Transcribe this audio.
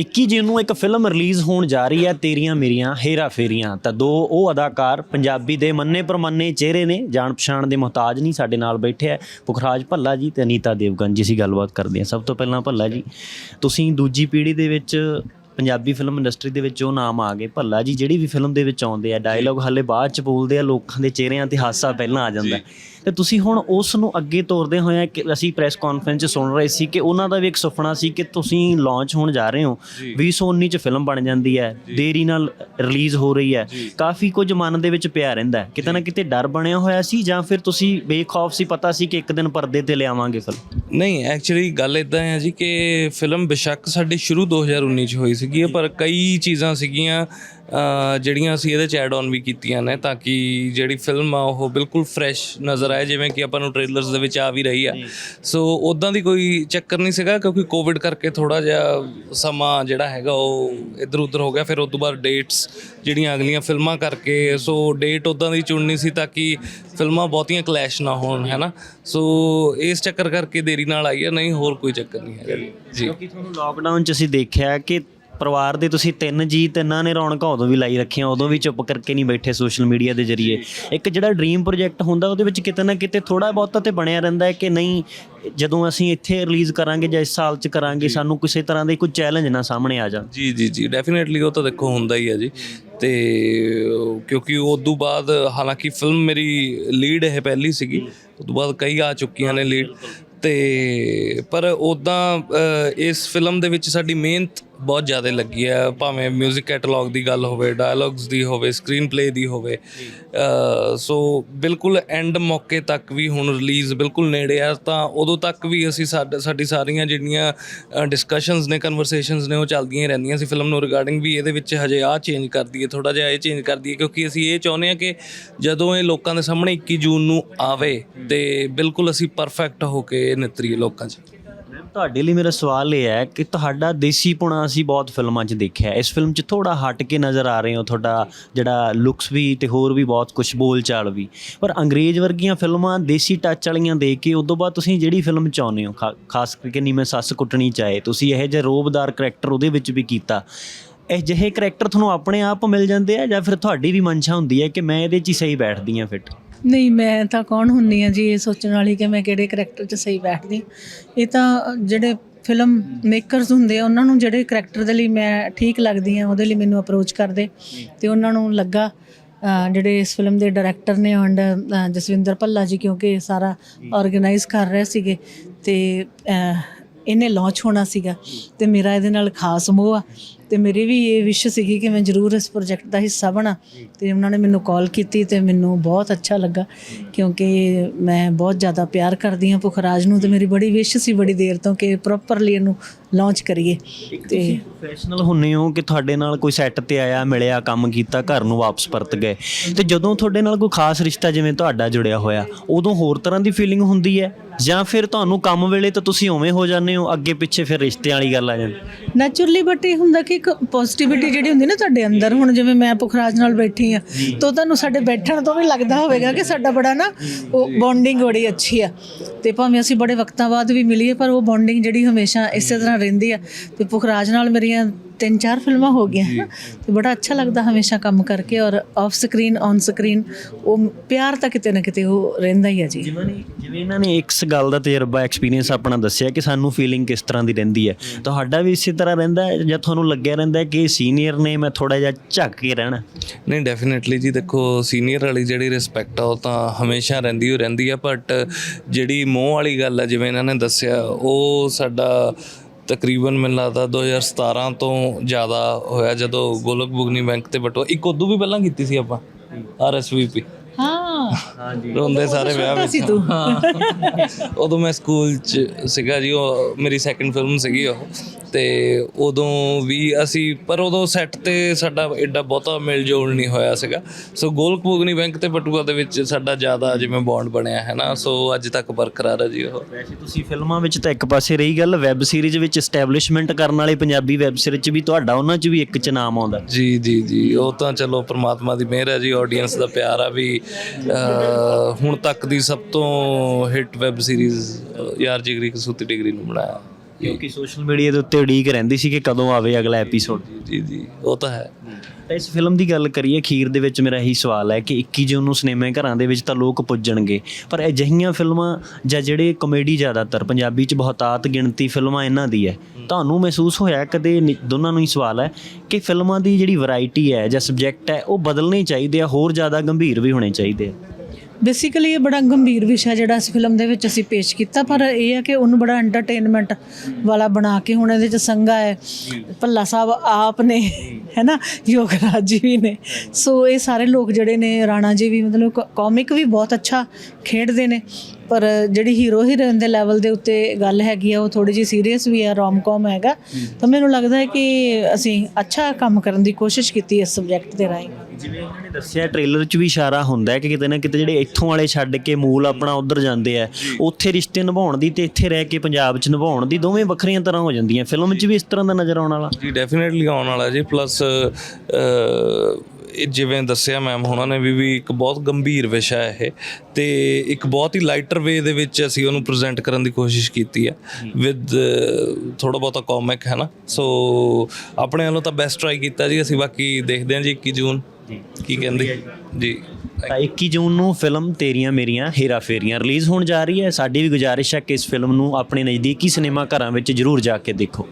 21 ਜੂਨ ਨੂੰ ਇੱਕ film release ਹੋਣ ਜਾ ਰਹੀ ਹੈ, ਤੇਰੀਆਂ ਮੇਰੀਆਂ, ਹੇਰਾ ਫੇਰੀਆਂ। ਤਾਂ ਦੋ ਉਹ ਅਦਾਕਾਰ ਪੰਜਾਬੀ ਦੇ ਮੰਨੇ ਪ੍ਰਮੰਨੇ ਚਿਹਰੇ ਨੇ, ਜਾਣ ਪਛਾਣ ਦੇ ਮੁਹਤਾਜ ਨਹੀਂ ਸਾਡੇ ਨਾਲ ਬੈਠੇ ਹੈ ਪੁਖਰਾਜ ਭੱਲਾ ਜੀ ਤੇ ਅਨੀਤਾ ਦੇਵਗਨ ਜੀ, ਅਸੀਂ ਗੱਲਬਾਤ ਕਰਦੇ ਹਾਂ। ਸਭ ਤੋਂ ਪਹਿਲਾਂ ਭੱਲਾ ਜੀ, ਤੁਸੀਂ ਦੂਜੀ ਪੀੜ੍ਹੀ ਦੇ ਵਿੱਚ ਪੰਜਾਬੀ ਫਿਲਮ ਇੰਡਸਟਰੀ ਦੇ ਵਿੱਚ ਉਹ ਨਾਮ ਆ ਗਏ। ਭੱਲਾ ਜੀ, ਜਿਹੜੀ ਵੀ ਫਿਲਮ ਦੇ ਵਿੱਚ ਆਉਂਦੇ ਆ ਡਾਇਲੌਗ ਹਾਲੇ ਬਾਅਦ ਚ ਬੋਲਦੇ ਆ, ਲੋਕਾਂ ਦੇ ਚਿਹਰਿਆਂ ਤੇ ਹਾਸਾ ਪਹਿਲਾਂ ਆ ਜਾਂਦਾ। ਹੈ। ਤੇ ਤੁਸੀਂ ਹੁਣ ਉਸ ਨੂੰ ਅੱਗੇ ਤੋਰਦੇ ਹੋਏ ਕਿ ਅਸੀਂ ਪ੍ਰੈਸ ਕਾਨਫਰੰਸ 'ਚ ਸੁਣ ਰਹੇ ਸੀ ਕਿ ਉਹਨਾਂ ਦਾ ਵੀ ਇੱਕ ਸੁਪਨਾ ਸੀ ਕਿ ਤੁਸੀਂ ਲਾਂਚ ਹੋਣ ਜਾ ਰਹੇ ਹੋ। 2019 'ਚ ਫਿਲਮ ਬਣ ਜਾਂਦੀ ਹੈ। ਦੇਰੀ ਨਾਲ ਰਿਲੀਜ਼ ਹੋ ਰਹੀ ਹੈ। ਕਾਫੀ ਕੁਝ ਮਨ ਦੇ ਵਿੱਚ ਪਿਆ ਰਹਿੰਦਾ ਕਿਤੇ ਨਾ ਕਿਤੇ ਡਰ ਬਣਿਆ ਹੋਇਆ ਸੀ ਜਾਂ ਫਿਰ ਤੁਸੀਂ ਬੇਖੌਫ ਸੀ ਪਤਾ ਸੀ ਕਿ ਇੱਕ ਦਿਨ ਪਰਦੇ ਤੇ ਲਿਆਵਾਂਗੇ ਫਿਲਮ ਨਹੀਂ ਐਕਚੁਅਲੀ ਗੱਲ ਇਦਾਂ ਹੈ ਜੀ ਕਿ ਫਿਲਮ ਬਿਸ਼ੱਕ ਸਾਡੀ ਸ਼ੁਰੂ 2019 ਚ ਹੋਈ ਸੀਗੀ ਪਰ ਕਈ ਚੀਜ਼ਾਂ ਸੀਗੀਆਂ ਜਿਹੜੀਆਂ ਅਸੀਂ ਇਹਦੇ ਚ ਐਡ ਆਨ ਵੀ ਕੀਤੀਆਂ ਨੇ ਤਾਂ ਕਿ ਜਿਹੜੀ ਫਿਲਮ ਆ ਉਹ ਬਿਲਕੁਲ ਫਰੈਸ਼ ਨਜ਼ਰ ਆਏ ਜਿਵੇਂ ਕਿ ਆਪਾਂ ਨੂੰ ਟ੍ਰੇਲਰਸ ਦੇ ਵਿੱਚ ਆ ਵੀ ਰਹੀ ਆ। ਸੋ ਉਦਾਂ ਦੀ ਕੋਈ ਚੱਕਰ ਨਹੀਂ ਸੀਗਾ ਕਿਉਂਕਿ ਕੋਵਿਡ ਕਰਕੇ ਥੋੜਾ ਜਿਹਾ ਸਮਾਂ ਜਿਹੜਾ ਹੈਗਾ ਉਹ ਇੱਧਰ ਉੱਧਰ ਹੋ ਗਿਆ। ਫਿਰ ਉਸ ਤੋਂ ਬਾਅਦ ਡੇਟਸ ਜਿਹੜੀਆਂ ਅਗਲੀਆਂ ਫਿਲਮਾਂ ਕਰਕੇ ਸੋ ਡੇਟ ਉਦਾਂ ਦੀ ਚੁਣਨੀ ਸੀ ਤਾਂ ਕਿ ਫਿਲਮਾਂ ਬਹੁਤੀਆਂ ਕਲੈਸ਼ ਨਾ ਹੋਣ ਹੈਨਾ? ਸੋ ਇਸ ਚੱਕਰ ਕਰਕੇ ਦੇਰੀ ਨਾਲ ਆਈ ਹੈ ਨਹੀਂ ਹੋਰ ਕੋਈ ਚੱਕਰ ਨਹੀਂ ਹੈਗਾ। ਜੀ। ਜੀ। ਕਿਉਂਕਿ ਤੁਹਾਨੂੰ ਲਾਕਡਾਊਨ 'ਚ ਅਸੀਂ ਦੇਖਿਆ ਕਿ ਪਰਿਵਾਰ ਦੇ ਤੁਸੀਂ ਤਿੰਨ ਜੀ ਤਿੰਨਾਂ ਨੇ ਰੌਣਕਾਂ ਉਦੋਂ ਵੀ ਲਾਈ ਰੱਖੀਆਂ ਉਦੋਂ ਵੀ ਚੁੱਪ ਕਰਕੇ ਨਹੀਂ ਬੈਠੇ ਸੋਸ਼ਲ ਮੀਡੀਆ ਦੇ ਜ਼ਰੀਏ। ਇੱਕ ਜਿਹੜਾ ਡ੍ਰੀਮ ਪ੍ਰੋਜੈਕਟ ਹੁੰਦਾ ਉਹਦੇ ਵਿੱਚ ਕਿਤੇ ਨਾ ਕਿਤੇ ਥੋੜਾ ਬਹੁਤਾ ਤੇ ਬਣਿਆ ਰਹਿੰਦਾ ਹੈ ਕਿ ਨਹੀਂ ਜਦੋਂ ਅਸੀਂ ਇੱਥੇ ਰਿਲੀਜ਼ ਕਰਾਂਗੇ ਜਾਂ ਇਸ ਸਾਲ 'ਚ ਕਰਾਂਗੇ ਸਾਨੂੰ ਕਿਸੇ ਤਰ੍ਹਾਂ ਦੇ ਕੋਈ ਚੈਲੰਜ ਨਾ ਸਾਹਮਣੇ ਆ ਜਾਣ। ਜੀ ਜੀ ਜੀ ਡੈਫੀਨਿਟਲੀ ਉਹ ਤਾਂ ਦੇਖੋ ਹੁੰਦਾ ਹੀ ਹੈ ਜੀ। ਤੇ ਕਿਉਂਕਿ ਉਸ ਤੋਂ ਬਾਅਦ ਹਾਲਾਂਕਿ ਫਿਲਮ ਮੇਰੀ ਲੀਡ ਇਹ ਪਹਿਲੀ ਸੀਗੀ ਉਸ ਤੋਂ ਬਾਅਦ ਕਈ ਆ ਚੁੱਕੀਆਂ ਨੇ ਲੀਡ ਤੇ ਪਰ ਉਦਾਂ ਇਸ ਫਿਲਮ ਦੇ ਵਿੱਚ ਸਾਡੀ ਮਿਹਨਤ ਬਹੁਤ ਜ਼ਿਆਦਾ ਲੱਗੀ ਹੈ ਭਾਵੇਂ 뮤직 ਕੈਟਲੌਗ ਦੀ ਗੱਲ ਹੋਵੇ ਡਾਇਲੌਗਸ ਦੀ ਹੋਵੇ ਸਕਰੀਨ ਪਲੇ ਦੀ ਹੋਵੇ ਸੋ ਬਿਲਕੁਲ ਐਂਡ ਮੌਕੇ ਤੱਕ ਵੀ ਹੁਣ ਰਿਲੀਜ਼ ਬਿਲਕੁਲ ਨੇੜੇ ਆ ਤਾਂ ਉਦੋਂ ਤੱਕ ਵੀ ਅਸੀਂ ਸਾਡ- ਸਾਰੀਆਂ ਜਿਹੜੀਆਂ ਡਿਸਕਸ਼ਨਸ ਨੇ ਕਨਵਰਸੇਸ਼ਨਸ ਨੇ ਉਹ ਚੱਲਦੀਆਂ ਰਹਿੰਦੀਆਂ ਸੀ। ਫਿਲਮ ਨੂੰ ਰਿਗਾਰਡਿੰਗ ਵੀ ਇਹਦੇ ਵਿੱਚ ਹਜੇ ਆ ਚੇਂਜ ਕਰ ਦਈਏ ਥੋੜਾ ਜਿਹਾ ਇਹ ਚੇਂਜ ਕਰ ਦਈਏ ਕਿਉਂਕਿ ਅਸੀਂ ਇਹ ਚਾਹੁੰਦੇ ਹਾਂ ਕਿ ਜਦੋਂ ਇਹ ਲੋਕਾਂ ਦੇ ਸਾਹਮਣੇ 21 ਜੂਨ ਨੂੰ ਆਵੇ ਤੇ ਬਿਲਕੁਲ ਅਸੀਂ ਪਰਫੈਕਟ ਹੋ ਕੇ ਨਿਤਰੀਏ ਲੋਕਾਂ 'ਚ। ਤੁਹਾਡੇ ਲਈ ਮੇਰਾ ਸਵਾਲ ਇਹ ਹੈ ਕਿ ਤੁਹਾਡਾ ਦੇਸੀ ਪੁਣਾ ਅਸੀਂ ਬਹੁਤ ਫਿਲਮਾਂ 'ਚ ਦੇਖਿਆ ਇਸ ਫਿਲਮ 'ਚ ਥੋੜਾ ਹਟ ਕੇ ਨਜ਼ਰ ਆ ਰਹੇ ਹੋ, ਤੁਹਾਡਾ ਜਿਹੜਾ ਲੁੱਕਸ ਵੀ ਤੇ ਹੋਰ ਵੀ ਬਹੁਤ ਕੁਝ ਬੋਲਚਾਲ ਵੀ। ਪਰ ਅੰਗਰੇਜ਼ ਵਰਗੀਆਂ ਫਿਲਮਾਂ ਦੇਸੀ ਟੱਚ ਵਾਲੀਆਂ ਦੇਖ ਕੇ ਉਦੋਂ ਬਾਅਦ ਤੁਸੀਂ ਜਿਹੜੀ ਫਿਲਮ ਚਾਹੁੰਦੇ ਹੋ, ਖਾ- ਖਾਸ ਕਰਕੇ ਨਹੀਂ ਮੈਂ ਸੱਸ ਕੁੱਟਣੀ ਚਾਹੇ, ਤੁਸੀਂ ਇਹ ਜਿਹੇ ਰੋਬਦਾਰ ਕਰੈਕਟਰ ਉਹਦੇ ਵਿੱਚ ਵੀ ਕੀਤਾ। ਇਹ ਜਿਹੇ ਕਰੈਕਟਰ ਤੁਹਾਨੂੰ ਆਪਣੇ ਆਪ ਮਿਲ ਜਾਂਦੇ ਆ ਜਾਂ ਫਿਰ ਤੁਹਾਡੀ ਵੀ ਮਨਸ਼ਾ ਹੁੰਦੀ ਹੈ ਕਿ ਮੈਂ ਇਹਦੇ 'ਚ ਹੀ ਸਹੀ ਬੈਠਦੀ ਹਾਂ ਫਿੱਟ ਨਹੀਂ, ਮੈਂ ਤਾਂ ਕੌਣ ਹੁੰਨੀ ਆ ਜੀ ਇਹ ਸੋਚਣ ਵਾਲੀ ਕਿ ਮੈਂ ਕਿਹੜੇ ਕਰੈਕਟਰ 'ਚ ਸਹੀ ਬੈਠਦੀ? ਇਹ ਤਾਂ ਜਿਹੜੇ ਫਿਲਮ ਮੇਕਰਸ ਹੁੰਦੇ ਆ, ਉਹਨਾਂ ਨੂੰ ਜਿਹੜੇ ਕਰੈਕਟਰ ਦੇ ਲਈ ਮੈਂ ਠੀਕ ਲੱਗਦੀ ਆ, ਉਹਦੇ ਲਈ ਮੈਨੂੰ ਅਪਰੋਚ ਕਰਦੇ। ਤੇ ਉਹਨਾਂ ਨੂੰ ਲੱਗਾ ਜਿਹੜੇ ਇਸ ਫਿਲਮ ਦੇ ਡਾਇਰੈਕਟਰ ਨੇ ਐਂਡ ਜਸਵਿੰਦਰ ਭੱਲਾ ਜੀ, ਕਿਉਂਕਿ ਇਹ ਸਾਰਾ ਆਰਗੇਨਾਈਜ਼ ਕਰ ਰਹੇ ਸੀਗੇ ਤੇ ਇਹਨੇ ਲਾਂਚ ਹੋਣਾ ਸੀਗਾ ਤੇ ਮੇਰਾ ਇਹਦੇ ਨਾਲ ਖਾਸ ਮੋਹ ਆ। ਤੇ ਮੇਰੀ ਵੀ ਇਹ ਵਿਸ਼ ਸੀਗੀ ਕਿ ਮੈਂ ਜ਼ਰੂਰ ਇਸ ਪ੍ਰੋਜੈਕਟ ਦਾ ਹਿੱਸਾ ਬਣਾ ਤੇ ਉਹਨਾਂ ਨੇ ਮੈਨੂੰ ਕਾਲ ਕੀਤੀ ਤੇ ਮੈਨੂੰ ਬਹੁਤ ਅੱਛਾ ਲੱਗਾ ਕਿਉਂਕਿ ਮੈਂ ਬਹੁਤ ਜ਼ਿਆਦਾ ਪਿਆਰ ਕਰਦੀ ਹਾਂ ਪੁਖਰਾਜ ਨੂੰ ਤੇ ਮੇਰੀ ਬੜੀ ਵਿਸ਼ ਸੀ ਬੜੀ ਦੇਰ ਤੋਂ ਕਿ ਪ੍ਰੋਪਰਲੀ ਇਹਨੂੰ ਲਾਂਚ ਕਰੀਏ। ਤੇ ਪ੍ਰੋਫੈਸ਼ਨਲ ਹੁੰਨੇ ਹੋ ਕਿ ਤੁਹਾਡੇ ਨਾਲ ਕੋਈ ਸੈੱਟ ਤੇ ਆਇਆ ਮਿਲਿਆ ਕੰਮ ਕੀਤਾ ਘਰ ਨੂੰ ਵਾਪਸ ਪਰਤ ਗਏ। ਤੇ ਜਦੋਂ ਤੁਹਾਡੇ ਨਾਲ ਕੋਈ ਖਾਸ ਰਿਸ਼ਤਾ ਜਿਵੇਂ ਤੁਹਾਡਾ ਜੁੜਿਆ ਹੋਇਆ ਉਦੋਂ ਹੋਰ ਤਰ੍ਹਾਂ ਦੀ ਫੀਲਿੰਗ ਹੁੰਦੀ ਹੈ? ਜਾਂ ਫਿਰ ਤੁਹਾਨੂੰ ਕੰਮ ਵੇਲੇ ਤਾਂ ਤੁਸੀਂ ਉਵੇਂ ਹੋ ਜਾਂਦੇ ਹੋ ਅੱਗੇ ਪਿੱਛੇ ਫਿਰ ਰਿਸ਼ਤਿਆਂ ਵਾਲੀ ਗੱਲ ਆ ਜਾਂਦੀ? ਨੈਚੁਰਲੀ ਬਟ ਇਹ ਹੁੰਦਾ ਕਿ ਇੱਕ ਪੋਜ਼ਿਟਿਵਿਟੀ ਜਿਹੜੀ ਹੁੰਦੀ ਨਾ ਤੁਹਾਡੇ ਅੰਦਰ ਹੁਣ ਜਿਵੇਂ ਮੈਂ ਪੁਖਰਾਜ ਨਾਲ ਬੈਠੀ ਆ ਤਾਂ ਤੁਹਾਨੂੰ ਸਾਡੇ ਬੈਠਣ ਤੋਂ ਵੀ ਲੱਗਦਾ ਹੋਵੇਗਾ ਕਿ ਸਾਡਾ ਬੜਾ ਨਾ ਉਹ ਬੌਂਡਿੰਗ ਬੜੀ ਅੱਛੀ ਆ। ਤੇ ਭਾਵੇਂ ਅਸੀਂ ਬੜੇ ਵਕਤਾਂ ਬਾਅਦ ਵੀ ਮਿਲੀਏ ਪਰ ਉਹ ਬੌਂਡਿੰਗ ਜਿਹੜੀ ਹਮੇਸ਼ਾ ਇਸੇ ਤਰ੍ਹਾਂ ਰਹਿੰਦੀ ਆ। ਤੇ ਪੁਖਰਾਜ ਨਾਲ ਮੇਰੀਆਂ ਤਿੰਨ ਚਾਰ ਫਿਲਮਾਂ ਹੋ ਗਈਆਂ। ਹੈ ਨਾ ਤੇ ਬੜਾ ਅੱਛਾ ਲੱਗਦਾ ਹਮੇਸ਼ਾ ਕੰਮ ਕਰਕੇ ਔਰ ਆਫ ਸਕਰੀਨ ਔਨ ਸਕਰੀਨ ਉਹ ਪਿਆਰ ਤਾਂ ਕਿਤੇ ਨਾ ਕਿਤੇ ਉਹ ਰਹਿੰਦਾ ਹੀ ਆ ਜੀ। ਜਿਵੇਂ ਇਹਨਾਂ ਨੇ ਇੱਕ ਗੱਲ ਦਾ ਤਜਰਬਾ ਐਕਸਪੀਰੀਅੰਸ ਆਪਣਾ ਦੱਸਿਆ ਕਿ ਸਾਨੂੰ ਫੀਲਿੰਗ ਕਿਸ ਤਰ੍ਹਾਂ ਦੀ ਰਹਿੰਦੀ ਹੈ। ਤੁਹਾਡਾ ਵੀ ਇਸੇ ਤਰ੍ਹਾਂ ਰਹਿੰਦਾ ਹੈ ਜਾਂ ਤੁਹਾਨੂੰ ਲੱਗਿਆ ਰਹਿੰਦਾ ਹੈ ਕਿ ਸੀਨੀਅਰ ਨੇ ਮੈਂ ਥੋੜਾ ਜਿਹਾ ਝੱਕ ਕੇ ਰਹਿਣਾ? ਨਹੀਂ ਡੈਫੀਨਿਟਲੀ ਜੀ ਦੇਖੋ ਸੀਨੀਅਰ ਵਾਲੀ ਜਿਹੜੀ ਰਿਸਪੈਕਟ ਆ ਉਹ ਤਾਂ ਹਮੇਸ਼ਾ ਰਹਿੰਦੀ ਹੋ ਰਹਿੰਦੀ ਆ ਬਟ ਜਿਹੜੀ ਮੋਹ ਵਾਲੀ ਗੱਲ ਆ ਜਿਵੇਂ ਇਹਨਾਂ ਨੇ ਦੱਸਿਆ ਉਹ ਸਾਡਾ ਤਕਰੀਬਨ ਮੈਨੂੰ ਲੱਗਦਾ 2017 ਤੋਂ ਜ਼ਿਆਦਾ ਹੋਇਆ ਜਦੋਂ ਗੋਲਕ ਬੁਗਨੀ ਬੈਂਕ ਤੇ ਬਟਵਾ ਇੱਕ ਉਦੋਂ ਵੀ ਪਹਿਲਾਂ ਕੀਤੀ ਸੀ ਆਪਾਂ ਆਰਐਸਵੀਪੀ ਹਾਂ ਹਾਂਜੀ। ਰੋਂਦੇ ਸਾਰੇ ਵਿਆਹ ਵਿੱਚ। ਸੀ ਤੂੰ। ਹਾਂ। ਉਦੋਂ ਮੈਂ ਸਕੂਲ ਚ ਸੀਗਾ ਜੀ ਉਹ ਮੇਰੀ ਸੈਕੰਡ ਫਿਲਮ ਸੀਗੀ ਉਹ। ਤੇ ਉਦੋਂ ਵੀ ਅਸੀਂ ਪਰ ਉਦੋਂ ਸੈੱਟ ਤੇ ਸਾਡਾ ਐਡਾ ਬਹੁਤਾ ਮੇਲ ਜੋਲ ਨਹੀਂ ਹੋਇਆ ਸੀਗਾ। ਸੋ ਗੋਲਕਪੂਗਨੀ ਬੈਂਕ ਤੇ ਬਟੂਆ ਦੇ ਵਿੱਚ ਸਾਡਾ ਜ਼ਿਆਦਾ ਜਿਵੇਂ ਬੌਂਡ ਬਣਿਆ ਹੈ ਨਾ ਸੋ ਅੱਜ ਤੱਕ ਬਰਕਰਾਰ ਹੈ ਜੀ ਉਹ। ਵੈਸੇ ਤੁਸੀਂ ਫਿਲਮਾਂ ਵਿੱਚ ਤਾਂ ਇੱਕ ਪਾਸੇ ਰਹੀ ਗੱਲ ਵੈਬ ਸੀਰੀਜ਼ ਵਿੱਚ ਐਸਟੈਬਲਿਸ਼ਮੈਂਟ ਕਰਨ ਵਾਲੇ ਪੰਜਾਬੀ ਵੈਬ ਸੀਰੀਜ਼ 'ਚ ਵੀ ਤੁਹਾਡਾ ਉਹਨਾਂ 'ਚ ਵੀ ਇੱਕ ਚ ਨਾਮ ਆਉਂਦਾ। ਜੀ ਜੀ ਜੀ। ਉਹ ਤਾਂ ਚਲੋ ਪ੍ਰਮਾਤਮਾ ਦੀ ਮਿਹਰ ਹੈ ਜੀ ਆਡੀਅנס ਦਾ ਪਿਆਰ ਆ ਵੀ ਹੁਣ ਤੱਕ ਦੀ ਸਭ ਤੋਂ ਹਿੱਟ ਵੈਬ ਸੀਰੀਜ਼ ਯਾਰ ਜਿਗਰੀ ਕਸੂਤੀ ਡਿਗਰੀ ਨੂੰ ਬਣਾਇਆ। ਕਿਉਂਕਿ ਸੋਸ਼ਲ ਮੀਡੀਆ ਦੇ ਉੱਤੇ ਉਡੀਕ ਰਹਿੰਦੀ ਸੀ ਕਿ ਕਦੋਂ ਆਵੇ ਅਗਲਾ ਐਪੀਸੋਡ ਜੀ ਜੀ ਉਹ ਤਾਂ ਹੈ। ਤਾਂ ਇਸ ਫਿਲਮ ਦੀ ਗੱਲ ਕਰੀਏ ਅਖੀਰ ਦੇ ਵਿੱਚ ਮੇਰਾ ਇਹੀ ਸਵਾਲ ਹੈ ਕਿ 21 ਜੂਨ ਨੂੰ ਸਿਨੇਮਾ ਘਰਾਂ ਦੇ ਵਿੱਚ ਤਾਂ ਲੋਕ ਪੁੱਜਣਗੇ ਪਰ ਅਜਿਹੀਆਂ ਫਿਲਮਾਂ ਜਾਂ ਜਿਹੜੇ ਕਮੇਡੀ ਜ਼ਿਆਦਾਤਰ ਪੰਜਾਬੀ 'ਚ ਬਹੁਤਾਤ ਗਿਣਤੀ ਫਿਲਮਾਂ ਇਹਨਾਂ ਦੀ ਹੈ। ਤੁਹਾਨੂੰ ਮਹਿਸੂਸ ਹੋਇਆ ਕਦੇ ਦੋਨਾਂ ਨੂੰ ਹੀ ਸਵਾਲ ਹੈ ਕਿ ਫਿਲਮਾਂ ਦੀ ਜਿਹੜੀ ਵੈਰਾਈਟੀ ਹੈ ਜਾਂ ਸਬਜੈਕਟ ਹੈ ਉਹ ਬਦਲਣੇ ਚਾਹੀਦੇ ਆ ਹੋਰ ਜ਼ਿਆਦਾ ਗੰਭੀਰ ਵੀ ਹੋਣੇ ਚਾਹੀਦੇ ਆ? ਬੇਸਿਕਲੀ ਇਹ ਬੜਾ ਗੰਭੀਰ ਵਿਸ਼ਾ ਜਿਹੜਾ ਇਸ ਫਿਲਮ ਦੇ ਵਿੱਚ ਅਸੀਂ ਪੇਸ਼ ਕੀਤਾ ਪਰ ਇਹ ਹੈ ਕਿ ਉਹਨੂੰ ਬੜਾ ਐਂਟਰਟੇਨਮੈਂਟ ਵਾਲਾ ਬਣਾ ਕੇ ਹੁਣ ਇਹਦੇ ਚ ਸੰਗਾ ਹੈ। ਭੱਲਾ ਸਾਹਿਬ ਆਪ ਨੇ ਹੈਨਾ ਯੋਗਰਾਜ ਜੀ ਵੀ ਨੇ। ਸੋ ਇਹ ਸਾਰੇ ਲੋਕ ਜਿਹੜੇ ਨੇ ਰਾਣਾ ਜੀ ਵੀ ਮਤਲਬ ਕਾਮਿਕ ਵੀ ਬਹੁਤ ਅੱਛਾ ਖੇਡਦੇ ਨੇ। ਪਰ ਜਿਹੜੀ ਹੀਰੋ ਹੀਰੋਇਨ ਦੇ ਲੈਵਲ ਦੇ ਉੱਤੇ ਗੱਲ ਹੈਗੀ ਆ ਉਹ ਥੋੜੀ ਜਿਹੀ ਸੀਰੀਅਸ ਵੀ ਆ ਰੋਮ-ਕਾਮ ਹੈਗਾ। ਤਾਂ ਮੈਨੂੰ ਲੱਗਦਾ ਹੈ ਕਿ ਅਸੀਂ ਅੱਛਾ ਕੰਮ ਕਰਨ ਦੀ ਕੋਸ਼ਿਸ਼ ਕੀਤੀ ਇਸ ਸਬਜੈਕਟ ਦੇ ਰਾਹੀਂ। ਜਿਵੇਂ ਉਹਨਾਂ ਨੇ ਦੱਸਿਆ ਟ੍ਰੇਲਰ 'ਚ ਵੀ ਇਸ਼ਾਰਾ ਹੁੰਦਾ ਹੈ ਕਿ ਕਿਤੇ ਨਾ ਕਿਤੇ ਜਿਹੜੇ ਇੱਥੋਂ ਵਾਲੇ ਛੱਡ ਕੇ ਮੂਲ ਆਪਣਾ ਉਧਰ ਜਾਂਦੇ ਆ ਉੱਥੇ ਰਿਸ਼ਤੇ ਨਿਭਾਉਣ ਦੀ ਤੇ ਇੱਥੇ ਰਹਿ ਕੇ ਪੰਜਾਬ 'ਚ ਨਿਭਾਉਣ ਦੀ ਦੋਵੇਂ ਵੱਖਰੀਆਂ ਤਰ੍ਹਾਂ ਹੋ ਜਾਂਦੀਆਂ। ਫਿਲਮ 'ਚ ਵੀ ਇਸ ਤਰ੍ਹਾਂ ਦਾ ਨਜ਼ਰ ਆਉਣ ਵਾਲਾ? ਜੀ ਡੈਫੀਨਿਟਲੀ ਆਉਣ ਵਾਲਾ ਜੀ। ਪਲੱਸ ਇਹ ਜਿਵੇਂ ਦੱਸਿਆ ਮੈਮ ਉਹਨਾਂ ਨੇ ਵੀ ਵੀ ਇੱਕ ਬਹੁਤ ਗੰਭੀਰ ਵਿਸ਼ਾ ਹੈ ਇਹ ਤੇ ਇੱਕ ਬਹੁਤ ਹੀ ਲਾਈਟਰ ਵੇ ਦੇ ਵਿੱਚ ਅਸੀਂ ਉਹਨੂੰ ਪ੍ਰੈਜ਼ੈਂਟ ਕਰਨ ਦੀ ਕੋਸ਼ਿਸ਼ ਕੀਤੀ ਹੈ ਵਿਦ ਥੋੜਾ ਬਹੁਤਾ ਕਾਮਿਕ ਹੈ ਨਾ? ਸੋ ਆਪਣੇ ਵੱਲੋਂ ਤਾਂ ਬੈਸਟ ਟਰਾਈ ਕੀਤਾ ਜੀ ਅਸੀਂ ਬਾਕੀ ਦੇਖਦੇ ਹਾਂ ਜੀ 21 ਜੂਨ। ਕੀ ਕਹਿੰਦੇ? ਜੀ। ਤਾਂ 21 ਜੂਨ ਨੂੰ ਫਿਲਮ ਤੇਰੀਆਂ ਮੇਰੀਆਂ ਹੇਰਾ ਫੇਰੀਆਂ ਰਿਲੀਜ਼ ਹੋਣ ਜਾ ਰਹੀ ਹੈ। ਸਾਡੀ ਵੀ ਗੁਜ਼ਾਰਿਸ਼ ਹੈ ਕਿ ਇਸ ਫਿਲਮ ਨੂੰ ਆਪਣੇ ਨਜ਼ਦੀਕੀ ਸਿਨੇਮਾ ਘਰਾਂ ਵਿੱਚ ਜ਼ਰੂਰ ਜਾ ਕੇ ਦੇਖੋ।